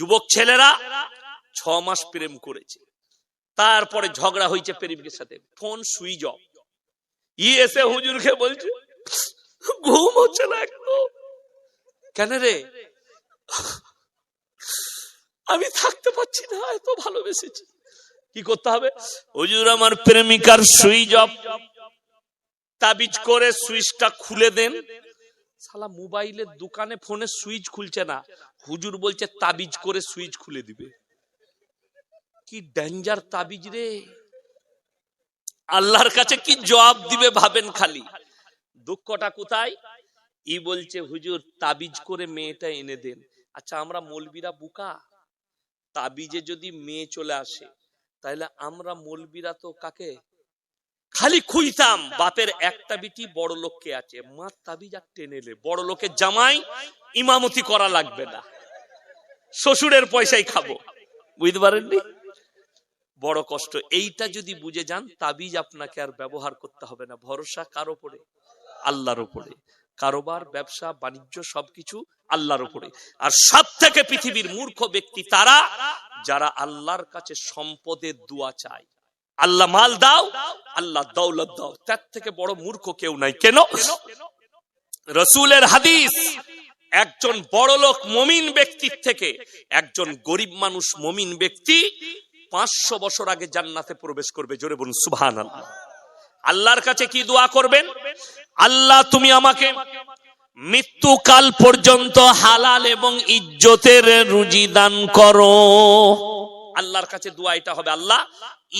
যুবক ছেলেরা ছ মাস প্রেম করেছে। তারপরে ঝগড়া হয়েছে প্রেমিকের সাথে। Phone switch off. ই এসে হুজুরকে বলছে, ঘুম হচ্ছে না একটু কেন রে? আমি থাকতে পারছি না, এত ভালোবেসেছি। কি করতে হবে? হুজুর আমার প্রেমিকার সুইচ অফ। তাবিজ করে সুইচটা খুলে দেন। সালা মোবাইলের দোকানে ফোনে সুইচ খুলছে না। হুজুর বলছে, তাবিজ করে সুইচ খুলে দিবে। কি ডেঞ্জার তাবিজ রে। আল্লাহর কাছে কি জবাব দিবে ভাবেন খালি। দুঃখটা কোথায়? ই বলছে, হুজুর, তাবিজ করে মেয়েটা এনে দেন। আচ্ছা আমরা মলবিরা বুকা? তাবিজে যদি মেয়ে চলে আসে, তাহলে আমরা মলবিরা তো কাকে? খালি খুইতাম বাপের একটা বিটি বড় লোককে আছে। মা তাবিজ আর টেনেলে বড় লোকের জামাই ইমামতি করা লাগবে না। শ্বশুরের পয়সাই খাব। বুঝতে পারেননি? বড় কষ্ট। এইটা যদি বুঝে যান, তাবিজ আপনাকে আর ব্যবহার করতে হবে না। ভরসা কার উপরে আল্লাহর উপরে কারোবার, ব্যবসা, বাণিজ্য, সবকিছু আল্লাহর উপরে আর সব থেকে পৃথিবীর মূর্খ ব্যক্তি তারা, যারা আল্লাহর কাছে সম্পদের দোয়া চায়। আল্লাহ মাল দাও, আল্লাহ দৌলত দাও। তার থেকে বড় মূর্খ কেউ নাই। কেন? রসুলের হাদিস, একজন বড় লোক মমিন ব্যক্তির থেকে একজন গরিব মানুষ মমিন ব্যক্তি পাঁচশো বছর আগে জান্নাতে প্রবেশ করবে। জোরে বলুন সুবহান আল্লাহ আল্লাহর কাছে কি দোয়া করবেন? আল্লাহ, তুমি আমাকে মৃত্যুকাল পর্যন্ত হালাল এবং ইজ্জতের রুজি দান করো। আল্লাহর কাছে দোয়া এটা হবে, আল্লাহ,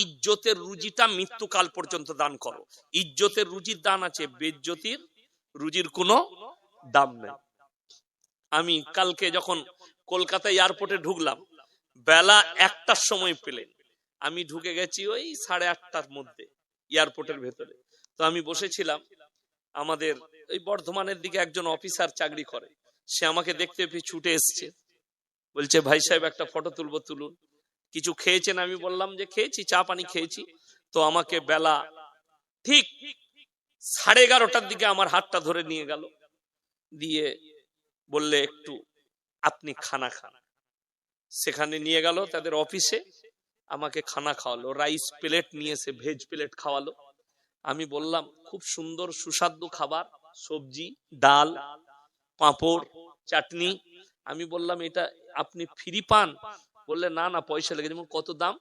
ইজ্জতের রুজিটা মৃত্যুকাল পর্যন্ত দান করো। ইজ্জতের রুজির দান আছে, বেজ্জতির রুজির কোনো দাম নেই। আমি কালকে যখন কলকাতা এয়ারপোর্টে ঢুকলাম, বেলা একটার সময় পেলেন আমি ঢুকে গেছি ওই সাড়ে আটটার মধ্যে এয়ারপোর্টের ভেতরে। তো আমি বসেছিলাম, আমাদের ওই বর্ধমানের দিকে একজন অফিসার চাকরি করে, সে আমাকে দেখতে ছুটে এসছে। বলছে, ভাই সাহেব, একটা ফটো তুলবো, তুলুন। কিছু খেয়েছেন আমি বললাম যে খেয়েছি, চা পানি খেয়েছি। তো আমাকে বেলা ঠিক সাড়ে এগারোটার দিকে আমার হাতটা ধরে নিয়ে গেল। দিয়ে বললে, একটু আপনি খানা খান। সেখানে নিয়ে গেল তাদের অফিসে, আমাকে খানা খাওয়ালো। রাইস প্লেট নিয়ে এসে ভেজ প্লেট খাওয়ালো। আমি বললাম, খুব সুন্দর সুস্বাদু খাবার, সবজি, ডাল, পাঁপড়, চাটনি। আমি বললাম, এটা আপনি ফ্রি পান? বললে, না না, পয়সা লেগে যেমন কত দাম?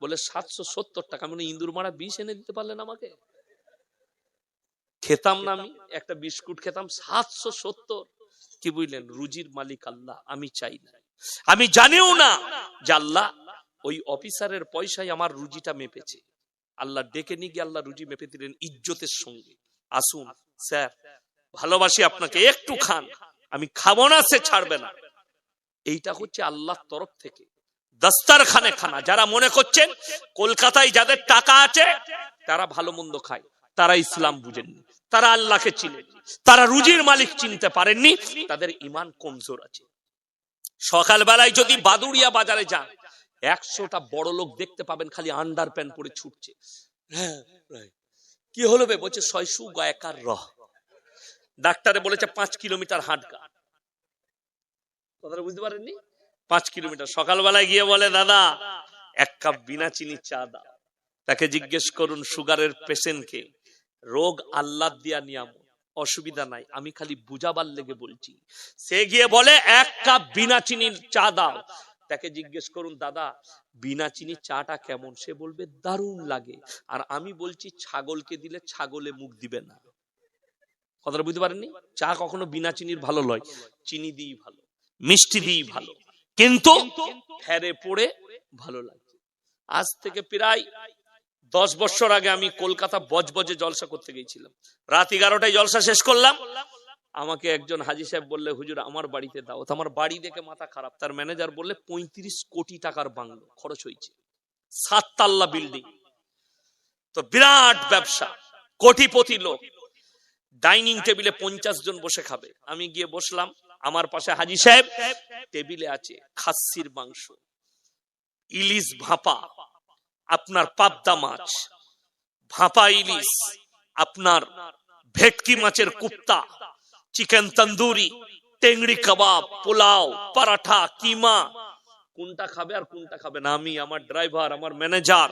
বলে সাতশো সত্তর টাকা। মানে ইন্দুর মারা বিষ এনে দিতে পারলেন আমাকে? খেতাম না আমি, একটা বিস্কুট খেতাম, সাতশো সত্তর। কি বুঝলেন? রুজির মালিক আল্লাহ, আমি চাই না। আমি জানিও না যে আল্লাহ ওই অফিসারের পয়সায় আমার রুজিটা মেপেছে। আল্লাহ ডেকে নিয়ে গিয়ে আল্লাহ রুজি মেপে দিলেন ইজ্জতের সঙ্গে। আসুন, স্যার, ভালোবাসি আপনাকে, একটু খান। আমি খাব না, সে ছাড়বে না। এইটা হচ্ছে আল্লাহর তরফ থেকে। দস্তারখানে খানা যারা মনে করছেন কলকাতায় যাদের টাকা আছে তারা ভালো মন্দ খায়। তারা ইসলাম বুঝেননি তারা আল্লাহকে চিনেন তারা রুজির মালিক চিনতে পারেননি তাদের ইমান কমজোর আছে। সকালবেলায় যদি বাদুড়িয়া বাজারে যান একশোটা বড় লোক দেখতে পাবেন খালি আন্ডার প্যান্ট পরে ছুটছে। হ্যাঁ, কি হলো বে? বলছে ছয়শু গায়কার রহ। ডাক্তারে বলেছে পাঁচ কিলোমিটার হাঁটগা। কথাটা বুঝতে পারেননি? পাঁচ কিলোমিটার। সকালবেলায় গিয়ে বলে, দাদা, এক কাপ বিনা চিনি চা দাও। তাকে জিজ্ঞেস করুন, সুগারের পেশেন্টকে? রোগ আল্লাহ দিয়া নিয়াম, অসুবিধা নাই, আমি খালি বুঝাবার লেগে বলছি। সে গিয়ে বলে, এক কাপ বিনা চিনির চা দাও। তাকে জিজ্ঞেস করুন, দাদা, বিনা চিনি চাটা কেমন? সে বলবে, দারুণ লাগে। আর আমি বলছি, ছাগলকে দিলে ছাগলে মুখ দিবে না। কথাটা বুঝতে পারেননি? চা কখনো বিনা চিনির ভালো লয়। চিনি দিই ভালো, মিষ্টি দিই ভালো। কিন্তু ফেরে পড়ে ভালো লাগছে। আজ থেকে প্রায় দশ বছর আগে আমি কলকাতা বজবজে জলসা করতে গিয়েছিলাম। রাত এগারোটায় জলসা শেষ করলাম। আমাকে একজন হাজি সাহেব বললে, হুজুর, আমার বাড়িতে দাও। আমার বাড়ি দেখে মাথা খারাপ। তার ম্যানেজার বললে, পঁয়ত্রিশ কোটি টাকার বাংলো, খরচ হয়েছে। সাততাল্লা বিল্ডিং। তো বিরাট ব্যবসা, কোটিপতি লোক। ডাইনিং টেবিলে পঞ্চাশ জন বসে খাবে। আমি গিয়ে বসলাম। আমার পাশে হাজি সাহেব, টেবিলে আছে খাসির মাংস, ইলিশ ভাপা, আপনার পাবদা মাছ, ভাপা ইলিশ, আপনার ভেটকি মাছের কুপ্তা, চিকেন তন্দুরি, টেংড়ি কাবাব, পোলাও, পরাঠা, কিমা, কোনটা খাবে আর কোনটা খাবে না, আমি আমার ড্রাইভার, আমার ম্যানেজার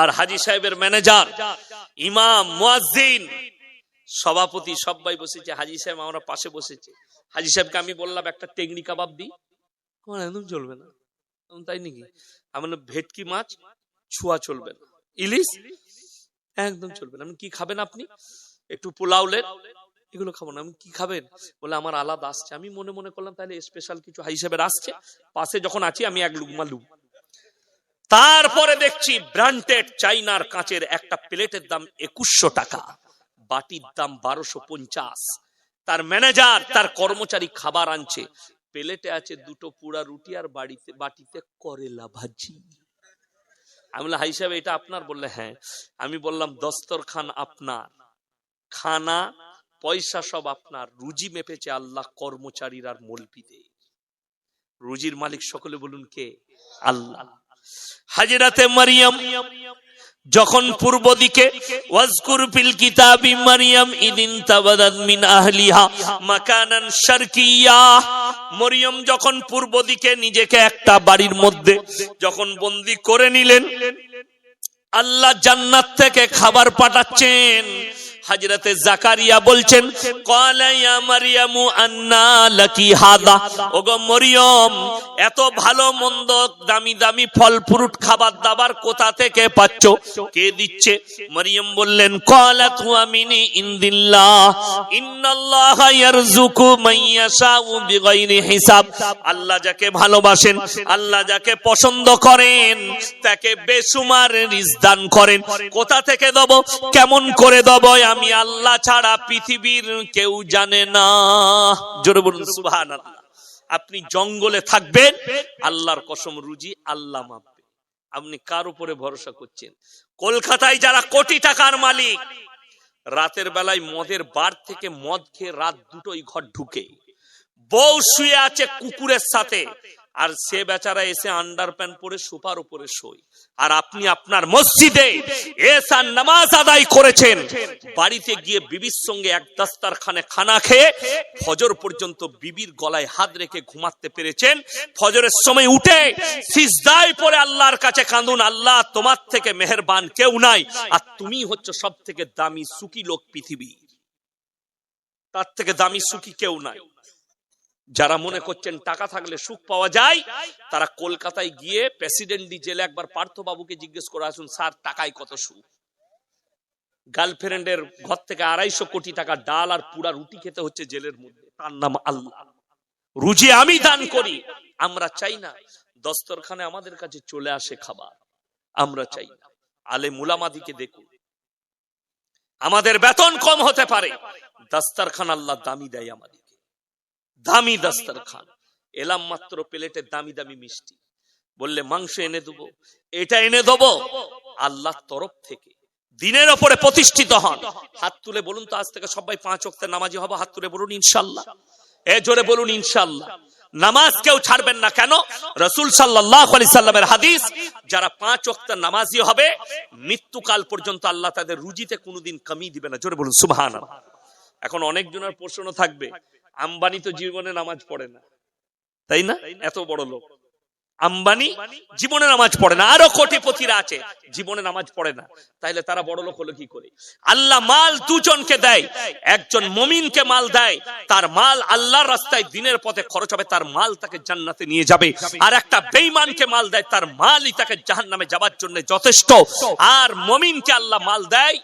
আর হাজি সাহেবের ম্যানেজার, ইমাম সভাপতি সবাই বসেছে, হাজি সাহেব আমরা পাশে বসেছে। হাজি সাহেবকে আমি বললাম, একটা টেংরি কাবাব দিই। আমার একদম চলবে না। তাই নাকি? আমার ভেটকি মাছ, ছুয়া চলবে না। ইলিশ? একদম চলবে না। আমি কি খাবেন আপনি? একটু পোলাওলেন এগুলো খাব না। আমি কি খাবেন? বলে, আমার আলাদা আসছে। আমি মনে মনে করলাম, তাহলে স্পেশাল কিছু হিসেবে আসছে। পাশে যখন আছি, আমি এক লুকমা লুম তারপরে দেখছি ব্র্যান্ডেড চাইনার কাঁচের একটা প্লেটের দাম একুশশো টাকা। বাটির দাম বারোশো পঞ্চাশ। তার ম্যানেজার তার কর্মচারী খাবার আনছে। প্লেটে আছে দুটো পুরা রুটি আর বাড়িতে, বাটিতে করেলা ভাজি। আমি বললাম, হাই এটা আপনার? বললে হ্যাঁ। আমি বললাম, দস্তরখান আপনার। খানা, পয়সা সব আপনার। রুজি মেপেছে আল্লাহ কর্মচারীর আর মলপিতে রুজির মালিক সকলে বলুন কে? আল্লাহ। হাজিরাতে মারিয়াম যখন পূর্ব দিকে ইদিন তাবাদাত মিন আহলিহা মাকানান শারকিয়া। মরিয়ম যখন পূর্ব দিকে নিজেকে একটা বাড়ির মধ্যে যখন বন্দি করে নিলেন, আল্লাহ জান্নাত থেকে খাবার পাঠাচ্ছেন। হাজরতে জাকারিয়া বলছেন ক্বালা ইয়া মারইয়ামু আন্না লাকি হাদা? ওগো মরিয়ম, এত ভালো মন্দ দামি দামি ফল ফ্রুট খাবার দাবার কোথা থেকে পাচ্ছ? কে দিচ্ছে? মরিয়ম বললেন ইন্নাল্লাহা ইয়ারযুকু বিগাইরি হিসাব। আল্লাহ যাকে ভালোবাসেন, আল্লাহ যাকে পছন্দ করেন, তাকে বেসুমার রিজক দান করেন। কোথা থেকে দেব? কেমন করে দেব? আমি আল্লাহ ছাড়া পৃথিবীর কেউ জানে না। জোরে বলুন সুবহানাল্লাহ। আপনি জঙ্গলে থাকবেন আল্লাহর কসম রুজি আল্লাহ মাপবে। আপনি কার উপরে ভরসা করছেন? কলকাতায় যারা কোটি টাকার মালিক রাতের বেলায় মদের বার থেকে মদ খেয়ে রাত দুটোই ঘর ঢুকে। বউ শুয়ে আছে কুকুরের সাথে আর সে বেচারা এসে আন্ডার প্যান্ট পরে সোফার উপরে শোয়। আর আপনি আপনার মসজিদে এসা নামাজ আদায় করেছেন। বাড়িতে গিয়ে বিবির সঙ্গে এক দাস্তারখানে খানা খেয়ে ফজর পর্যন্ত বিবির গলায় হাত রেখে ঘুমাতে পেরেছেন। ফজরের সময় উঠে সিজদায় পরে আল্লাহর কাছে কাঁদুন, আল্লাহ, তোমার থেকে মেহেরবান কেউ নাই। আর তুমি হচ্ছে সব থেকে দামি সুখী লোক পৃথিবী তার থেকে দামি সুখী কেউ নাই। যারা মনে করছেন টাকা থাকলে সুখ পাওয়া যায়, তারা কলকাতায় গিয়ে প্রেসিডেন্ট জেলে একবার পার্থ বাবুকে জিজ্ঞেস করে আসুন, স্যার, টাকায় কত সুখ? গার্লফ্রেন্ডের ঘর থেকে আড়াইশো কোটি টাকা ডাল আর পুরা রুটি খেতে হচ্ছে জেলের মধ্যে। তার নাম আল্লাহ। রুজি আমি দান করি। আমরা চাই না দস্তরখানে আমাদের কাছে চলে আসে খাবার। আমরা চাই না। আলে মুলামাদিকে দেখুন। আমাদের বেতন কম হতে পারে। দাস্তারখান আল্লাহ দামি দেয় আমাদেরকে দামি দাস্তারখান। এলাম মাত্র প্লেটে দামি দামি মিষ্টি। বললে, মাংস এনে দেবো। এটা এনে দেবো? আল্লাহর তরফ থেকে। দিনের ওপরে প্রতিষ্ঠিত হন। হাত তুলে বলুন তো, আজ থেকে সবাই পাঁচ অক্টের নামাজি হব। হাত তুলে বলুন, ইনশাল্লাহ। এ জোরে বলুন, ইনশাল্লাহ। নামাজ কেউ ছাড়বেন না কেন? রসুল সাল্লাহ সাল্লামের হাদিস, যারা পাঁচ অক্টের নামাজি হবে, মৃত্যুকাল পর্যন্ত আল্লাহ তাদের রুজিতে কোনোদিন কমিয়ে দিবে না। জোরে বলুন সুবহান এখন অনেকজনের প্রশ্ন থাকবে। আম্বানি তো জীবনে নামাজ পড়ে না। তাই না? এত বড় লোক। আম্বানি জীবনে নামাজ পড়ে না। আরও কোটিপতিরা আছে জীবনে নামাজ পড়ে না। তাইলে তারা বড় লোক হলো কি করে? আল্লাহ মাল দুজনকে দেয়। একজন মমিনকে মাল দেয়। তার মাল আল্লাহর রাস্তায় দিনের পথে খরচ হবে। তার মাল তাকে জান্নাতে নিয়ে যাবে। আর একটা বেঈমানকে মাল দেয়। তার মালই তাকে জাহান্নামে যাবার জন্য যথেষ্ট। আর মমিনকে আল্লাহ মাল দেয়।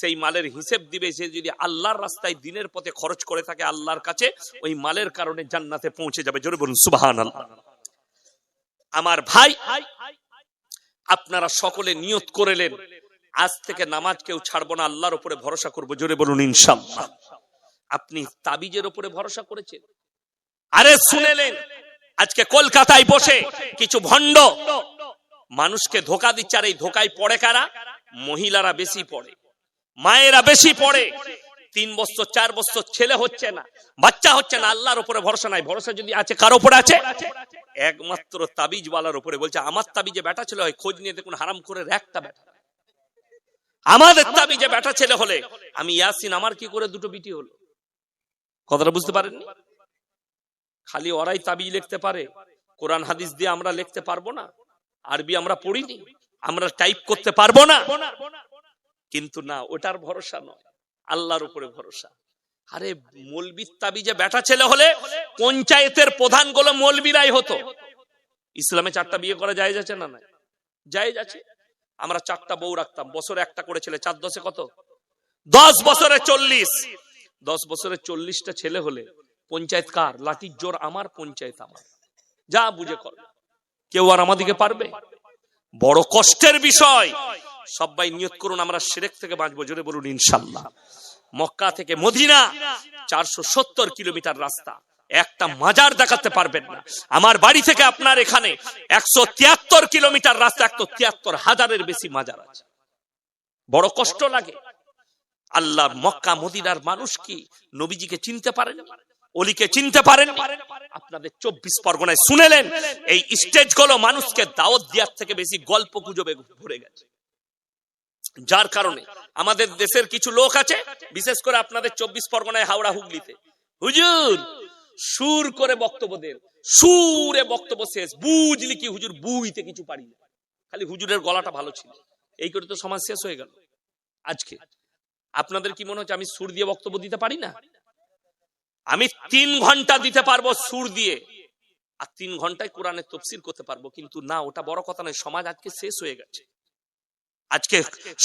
সেই মালের হিসেব দিবে, সে যদি আল্লাহর রাস্তায় দিনের পথে খরচ করে থাকে আল্লাহর কাছে, ওই মালের কারণে জান্নাতে পৌঁছে যাবে। জোরে বলুন সুবাহান আমার ভাই, আপনারা সকলে নিয়ত করেলেন আজ থেকে নামাজ কেউ ছাড়বো না, আল্লাহর উপরে ভরসা করব। জোরে বলুন ইনশাল্লাহ আপনি তাবিজের উপরে ভরসা করেছেন? আরে শুনেলেন আজকে কলকাতায় বসে কিছু ভণ্ড মানুষকে ধোকা দিচ্ছে, আর এই ধোকায় পড়ে কারা? মহিলারা বেশি পড়ে। মায়েরা বেশি পড়ে। তিন বছর, চার বছর ছেলে হচ্ছে না, বাচ্চা হচ্ছে না, আল্লাহর উপরে ভরসা নাই। ভরসা যদি আছে, কার উপরে আছে? একমাত্র তাবিজ ওয়ালার উপরে। বলছে, আমার তাবিজে বেটা ছেলে হয়, খোঁজ নিয়ে দেখুন, হারাম করে একটা বেটা আমাদের তাবিজে বেটা ছেলে হলে, আমি ইয়াসিন, আমার কি করে দুটো বিটি হলো? কথাটা বুঝতে পারেননি? খালি ওরাই তাবিজ লিখতে পারে। কোরআন, হাদিস দিয়ে আমরা লিখতে পারব না। আরবি আমরা পড়িনি। আমরা টাইপ করতে পারব না। কিন্তু না, ওটার ভরসা নয়। আল্লাহর উপরে ভরসা। আরে, মলবির তাবিজে বেটা ছেলে হলে পঞ্চায়েতের প্রধানগুলো মলবিরাই হতো। ইসলামে চারটা বিয়ে করা যায় যাচ্ছে না না যায় যাচ্ছে আমরা চারটা বউ রাখতাম। বছরে একটা করে ছেলে, চার দশে কত? দশ বছরে চল্লিশ। দশ বছরে চল্লিশটা ছেলে হলে পঞ্চায়েত কার? লাঠির জোর আমার, পঞ্চায়েত আমার। যা বুঝে কর। কেউ আর আমাদিকে পারবে? বড় কষ্টের বিষয়। সবাই নিয়ত করুন, আমরা সেরেক থেকে বাঁচবো, জোরে বলুন, ইনশাল্লাহ। মক্কা থেকে মদিনা, চারশো সত্তর কিলোমিটার রাস্তা। একটা মাজার দেখাতে পারবেন না। আমার বাড়ি থেকে আপনার এখানে একশো তিয়াত্তর কিলোমিটার রাস্তা, একশো তিয়াত্তর হাজারের বেশি মাজার আছে। বড় কষ্ট লাগে। আল্লাহর মক্কা, মদিনার মানুষ কি নবীজিকে চিনতে পারেন? অলিকে চিনতে পারেন? আপনাদের চব্বিশ পরগনায় শুনেলেন, এই স্টেজগুলো মানুষকে দাওয়াত দেওয়ার থেকে বেশি গল্প গুজবে ভরে গেছে। যার কারণে আমাদের দেশের কিছু লোক আছে, বিশেষ করে আপনাদের চব্বিশ পরগনায় হাওড়া হুগলিতে। হুজুর, সুর করে বক্তব্য দেন। সুরে বক্তব্য শেষ। বুঝলি কি হুজুর বুইতে কিছু পারি না। খালি হুজুরের গলাটা ভালো ছিল। এই করে তো সমাজ শেষ হয়ে গেল। আজকে আপনাদের কি মনে হচ্ছে আমি সুর দিয়ে বক্তব্য দিতে পারি না? আমি তিন ঘণ্টা দিতে পারব সুর দিয়ে। আর তিন ঘন্টায় কোরআনের তফসির করতে পারব। কিন্তু না, ওটা বড় কথা নয়, সমাজ আজকে শেষ হয়ে গেছে। আজকে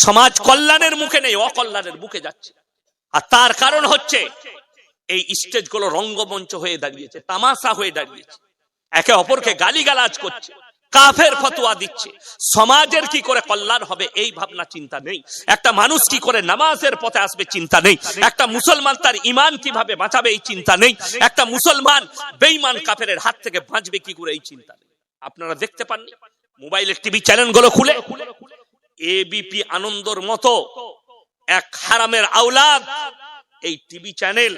সমাজ কল্যাণের মুখে নেই, অকল্যাণের মুখে যাচ্ছে। আর তার কারণ হচ্ছে, এই স্টেজগুলো রঙ্গমঞ্চ হয়ে দাঁড়িয়েছে, তামাশা হয়ে দাঁড়িয়েছে। একে অপরকে গালিগালাজ করছে, কাফের ফতোয়া দিচ্ছে। সমাজের কি করে কল্যাণ হবে, এই ভাবনা চিন্তা নেই। একটা মানুষ কি করে নামাজের পথে আসবে, চিন্তা নেই। একটা মুসলমান তার ইমান কীভাবে বাঁচাবে, এই চিন্তা নেই। একটা মুসলমান বেঈমান কাফের হাত থেকে বাঁচবে কি করে, এই চিন্তা নেই। আপনারা দেখতে পাননি? মোবাইলের টিভি চ্যানেলগুলো খুলে। এবিপি আনন্দর মতো এক হারামের আওলাদ। এই টিভি চ্যানেল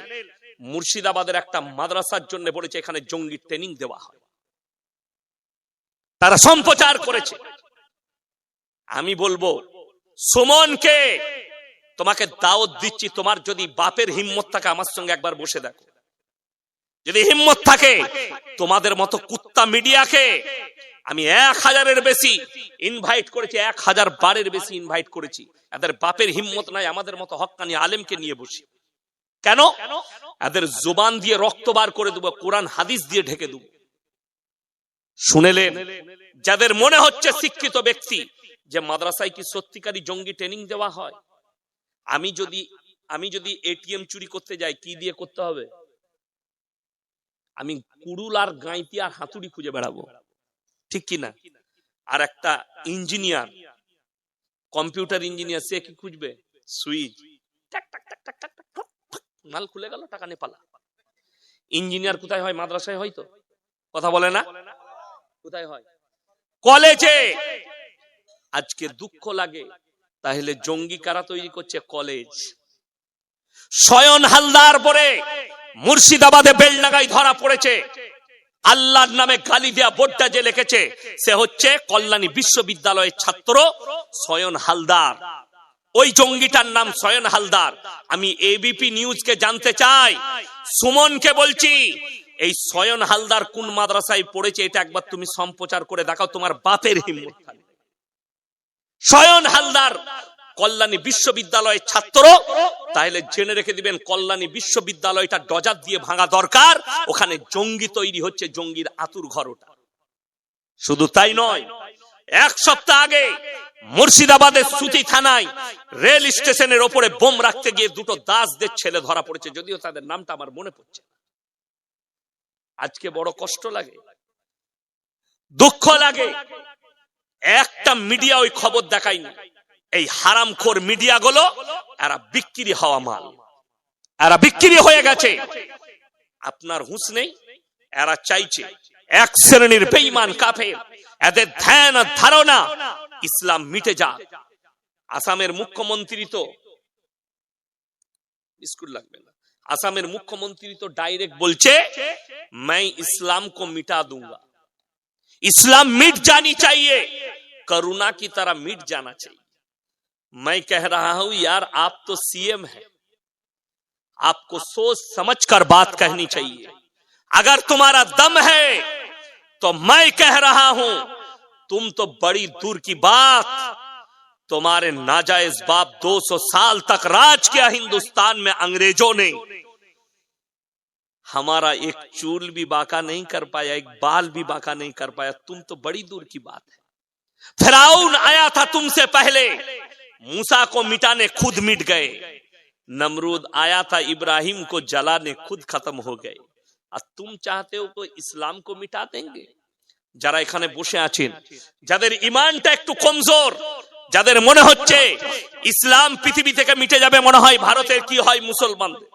মুর্শিদাবাদের একটা মাদ্রাসার জন্য বলেছে এখানে জঙ্গি ট্রেনিং দেওয়া হয়। তারা সম্প্রচার করেছে। আমি বলব, সুমনকে তোমাকে দাওয়াত দিচ্ছি, তোমার যদি বাপের হিম্মত থাকে আমার সঙ্গে একবার বসে দেখো। যদি হিম্মত থাকে, তোমাদের মতো কুত্তা মিডিয়াকে আমি এক হাজারের বেশি ইনভাইট করেছি, এক হাজার বারের বেশি ইনভাইট করেছি। এদের বাপের হিম্মত নাই, আমাদের মতো হক্কানি আলেমকে নিয়ে বসি। কেন? এদের জোবান দিয়ে রক্ত বার করে দেবো, কোরআন, হাদিস দিয়ে ঢেকে দেবো। শুনেলেন, যাদের মনে হচ্ছে শিক্ষিত ব্যক্তি, যে মাদ্রাসায় কি সত্যিকারী জঙ্গি ট্রেনিং দেওয়া হয়? আমি যদি আমি যদি এটিএম চুরি করতে যাই, কি দিয়ে করতে হবে? আমি কুড়ুল আর গাঁইতি আর হাতুড়ি খুঁজে বেড়াবো। ঠিক কি না আর একটা ইঞ্জিনিয়ার, কম্পিউটার ইঞ্জিনিয়ার, সে কি খুঁজবে? সুইচ। মাল খুলে গেল, টাকা নে পালা। ইঞ্জিনিয়ার কোথায় হয়, মাদ্রাসায় হয় তো? কথা বলে না? কোথায় হয়? কলেজে! আজকে দুঃখ লাগে। তাহলে জঙ্গি কারা তৈরি করছে? কলেজ। শয়ন হালদার পরে মুর্শিদাবাদে বেলডাঙ্গায় ধরা পড়েছে। আল্লাহর নামে গালি দেয়া বোর্ডটা যে লিখেছে, সে হচ্ছে কল্যাণী বিশ্ববিদ্যালয়ের ছাত্র সয়ন হালদার। ওই জঙ্গিটার নাম সয়ন হালদার। আমি এবিপি নিউজকে জানতে চাই। সুমনকে বলছি, এই সয়ন হালদার কোন মাদ্রাসায় পড়েছে এটা একবার তুমি সম্প্রচার করে দেখাও, তোমার বাপের হিম্মত। সয়ন হালদার কল্যাণী বিশ্ববিদ্যালয়ের ছাত্র তাহলে জেনে রেখে দিবেন কল্যাণী বিশ্ববিদ্যালয়টা ডজার দিয়ে ভাঙা দরকার, ওখানে জঙ্গি তৈরি হচ্ছে, জঙ্গির আতুর ঘর ওটা। শুধু তাই নয়, এক সপ্তাহ আগে মুর্শিদাবাদের সুতি থানায় রেল স্টেশনের ওপরে বোম রাখতে গিয়ে দুটো দাসদের ছেলে ধরা পড়েছে, যদিও তাদের নামটা আমার মনে পড়ছে আজকে বড় কষ্ট লাগে, দুঃখ লাগে, একটা মিডিয়া ওই খবর দেখায়নি। এই হারামখোর মিডিয়া গুলো এরা বিক্রি হওয়া মাল এরা বিক্রি হয়ে গেছে আপনার হুঁশ নেই এরা চাইছে এক শ্রেণীর বেঈমান কাফের এদের ধ্যান আর ধারণা ইসলাম মিটে যা আসামের মুখ্যমন্ত্রী তো বিস্কুট লাগবে না আসামের মুখ্যমন্ত্রী তো ডাইরেক্ট বলছে मैं इस्लाम को मिटा दूंगा इस्लाम मिट जानी चाहिए करुणा की तरह मिट जाना चाहिए मैं कह रहा हूँ, यार, आप तो सीएम है। आपको सोच समझ कर बात कहनी चाहिए। अगर तुम्हारा दम है तो मैं कह रहा हूँ, तुम तो बड़ी दूर की बात। तुम्हारे नाजायज बाप 200 साल तक राज किया हिंदुस्तान में, अंग्रेज़ों ने। हमारा एक चूल भी बाका नहीं कर पाया, एक बाल भी बाका नहीं कर पाया। तुम तो बड़ी दूर की बात है। फिराउन आया था तुमसे पहले। मूसा को मिटाने खुद मिट गए। नमरूद आया था इब्राहिम को जलाने, खुद खत्म हो गए। আর তুম চাহতে হো ইসলাম কো মিটা দেঙ্গে যারা এখানে বসে আছেন, যাদের ইমানটা একটু কমজোর, যাদের মনে হচ্ছে ইসলাম পৃথিবী থেকে মিটে যাবে, মনে হয় ভারতের কি হয় মুসলমানদের।